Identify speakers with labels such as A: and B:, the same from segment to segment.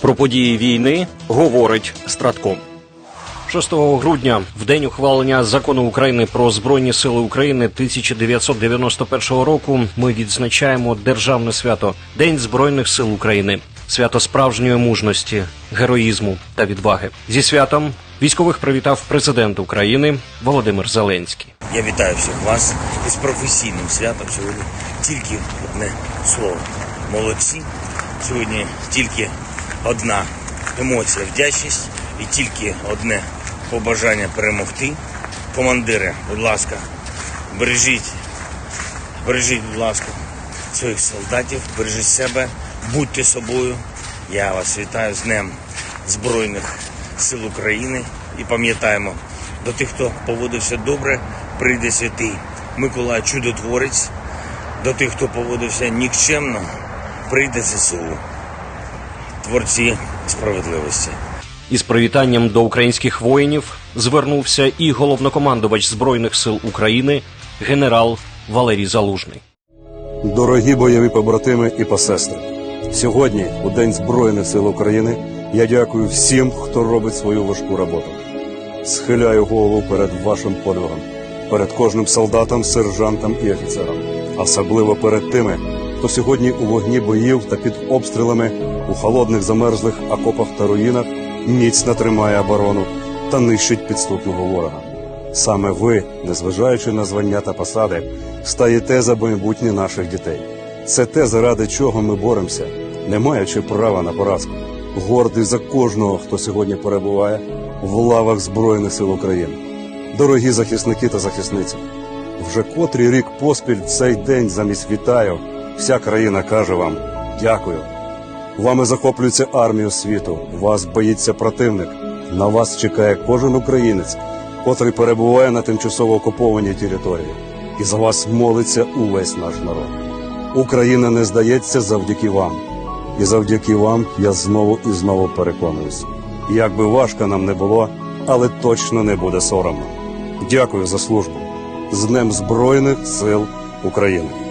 A: Про події війни говорить Стратком. 6 грудня, в день ухвалення закону України про збройні сили України 1991 року, ми відзначаємо державне свято День збройних сил України, свято справжньої мужності, героїзму та відваги. Зі святом військових привітав президент України Володимир Зеленський.
B: Я вітаю всіх вас із професійним святом. Сьогодні тільки одне слово. Молодці. Сьогодні тільки одна емоція вдячність і тільки одне побажання перемогти. Командири, будь ласка, бережіть, бережіть, будь ласка, своїх солдатів, бережіть себе, будьте собою. Я вас вітаю з Днем Збройних сил України і пам'ятаємо, до тих, хто поводився добре, прийде святий Миколай Чудотворець, до тих, хто поводився нікчемно, прийде ЗСУ, творці справедливості.
A: Із привітанням до українських воїнів звернувся і головнокомандувач збройних сил України генерал Валерій Залужний.
C: Дорогі бойові побратими і посестри, сьогодні, у День Збройних сил України, я дякую всім, хто робить свою важку роботу. Схиляю голову перед вашим подвигом, перед кожним солдатом, сержантом і офіцером, особливо перед тими, хто сьогодні у вогні боїв та під обстрілами у холодних замерзлих окопах та руїнах міцно тримає оборону та нищить підступного ворога. Саме ви, незважаючи на звання та посади, стаєте за майбутнє наших дітей. Це те, заради чого ми боремося, не маючи права на поразку. Гордий за кожного, хто сьогодні перебуває в лавах Збройних сил України. Дорогі захисники та захисниці, вже котрий рік поспіль цей день замість вітаю, вся країна каже вам дякую. Вами захоплюється армію світу, вас боїться противник. На вас чекає кожен українець, котрий перебуває на тимчасово окупованій території, і за вас молиться увесь наш народ. Україна не здається завдяки вам, і завдяки вам я знову і знову переконуюсь. Як би важко нам не було, але точно не буде соромно. Дякую за службу з Днем Збройних сил України.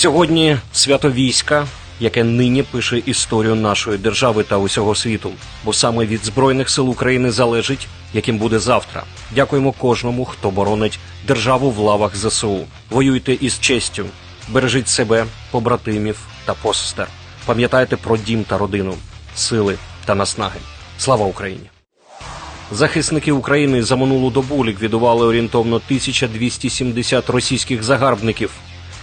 A: Сьогодні свято війська, яке нині пише історію нашої держави та усього світу, бо саме від збройних сил України залежить, яким буде завтра. Дякуємо кожному, хто боронить державу в лавах ЗСУ. Воюйте із честю, бережіть себе, побратимів та посестер. Пам'ятайте про дім та родину, сили та наснаги. Слава Україні! Захисники України за минулу добу ліквідували орієнтовно 1270 російських загарбників,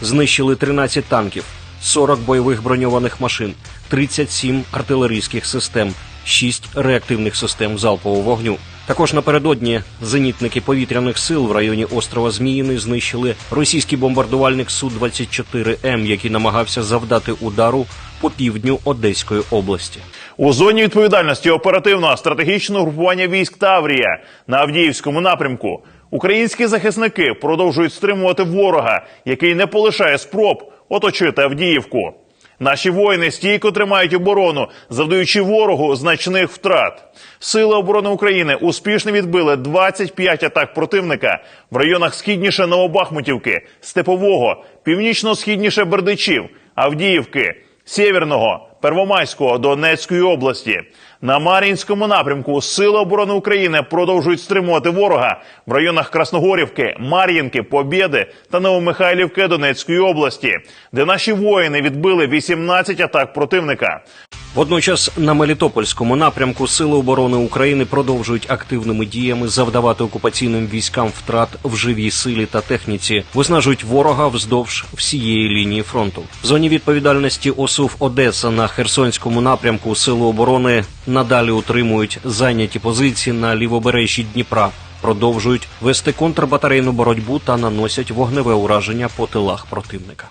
A: знищили 13 танків, 40 бойових броньованих машин, 37 артилерійських систем, 6 реактивних систем залпового вогню. Також напередодні зенітники повітряних сил в районі острова Зміїний знищили російський бомбардувальник Су-24М, який намагався завдати удару по півдню Одеської області.
D: У зоні відповідальності оперативного стратегічного групування військ Таврія на Авдіївському напрямку українські захисники продовжують стримувати ворога, який не полишає спроб оточити Авдіївку. Наші воїни стійко тримають оборону, завдаючи ворогу значних втрат. Сили оборони України успішно відбили 25 атак противника в районах східніше Новобахмутівки, Степового, північно-східніше Бердичів, Авдіївки, Сєвєрного, Первомайського Донецької області. На Мар'їнському напрямку Сили оборони України продовжують стримувати ворога в районах Красногорівки, Мар'їнки, Побєди та Новомихайлівки Донецької області, де наші воїни відбили 18 атак противника.
A: Водночас на Мелітопольському напрямку Сили оборони України продовжують активними діями завдавати окупаційним військам втрат в живій силі та техніці, виснажують ворога вздовж всієї лінії фронту. В зоні відповідальності ОСУВ Одеса на Херсонському напрямку Сили оборони надалі утримують зайняті позиції на лівобережжі Дніпра. Продовжують вести контрбатарейну боротьбу та наносять вогневе ураження по тилах противника.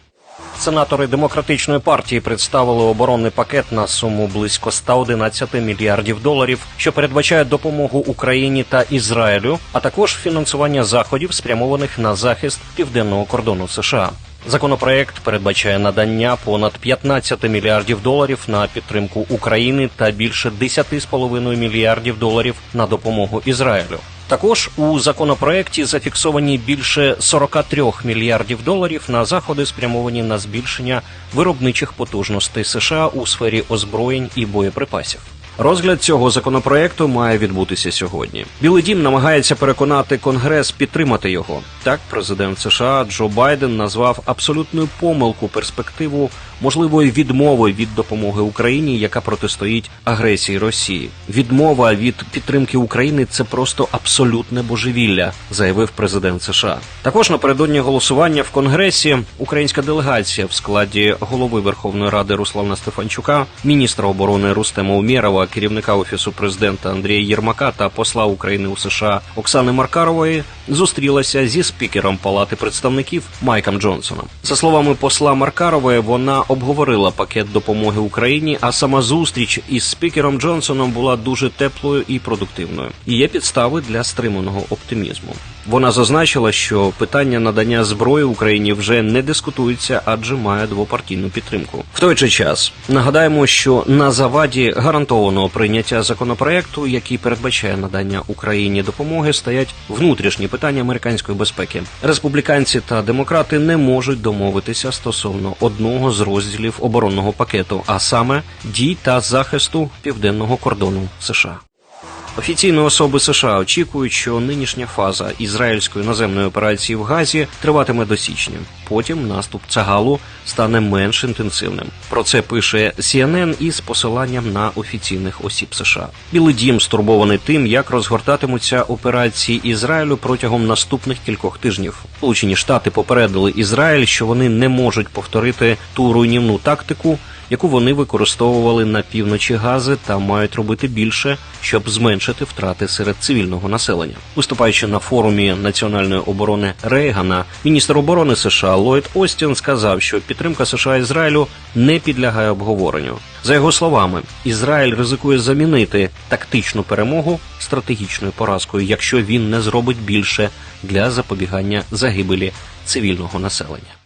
A: Сенатори демократичної партії представили оборонний пакет на суму близько 111 мільярдів доларів, що передбачає допомогу Україні та Ізраїлю, а також фінансування заходів, спрямованих на захист південного кордону США. Законопроект передбачає надання понад 15 мільярдів доларів на підтримку України та більше 10,5 мільярдів доларів на допомогу Ізраїлю. Також у законопроекті зафіксовані більше 43 мільярдів доларів на заходи, спрямовані на збільшення виробничих потужностей США у сфері озброєнь і боєприпасів. Розгляд цього законопроекту має відбутися сьогодні. Білий дім намагається переконати Конгрес підтримати його. Так, президент США Джо Байден назвав абсолютною помилку перспективу можливої відмови від допомоги Україні, яка протистоїть агресії Росії. Відмова від підтримки України це просто абсолютне божевілля, заявив президент США. Також напередодні голосування в Конгресі українська делегація в складі голови Верховної Ради Руслана Стефанчука, міністра оборони Рустема Умєрова, керівника офісу президента Андрія Єрмака та посла України у США Оксани Маркарової зустрілася зі спікером Палати представників Майком Джонсоном. За словами посла Маркарової, вона обговорила пакет допомоги Україні, а сама зустріч із спікером Джонсоном була дуже теплою і продуктивною. І є підстави для стриманого оптимізму. Вона зазначила, що питання надання зброї Україні вже не дискутується, адже має двопартійну підтримку. В той же час нагадаємо, що на заваді гарантованого прийняття законопроекту, який передбачає надання Україні допомоги, стоять внутрішні питання американської безпеки. Республіканці та демократи не можуть домовитися стосовно одного з розділів оборонного пакету, а саме дій та захисту південного кордону США. Офіційні особи США очікують, що нинішня фаза ізраїльської наземної операції в Газі триватиме до січня. Потім наступ Цагалу стане менш інтенсивним. Про це пише CNN із посиланням на офіційних осіб США. Білий дім стурбований тим, як розгортатимуться операції Ізраїлю протягом наступних кількох тижнів. Сполучені Штати попередили Ізраїль, що вони не можуть повторити ту руйнівну тактику, яку вони використовували на півночі Гази та мають робити більше, щоб зменшити втрати серед цивільного населення. Виступаючи на форумі національної оборони Рейгана, міністр оборони США Ллойд Остін сказав, що підтримка США Ізраїлю не підлягає обговоренню. За його словами, Ізраїль ризикує замінити тактичну перемогу стратегічною поразкою, якщо він не зробить більше для запобігання загибелі цивільного населення.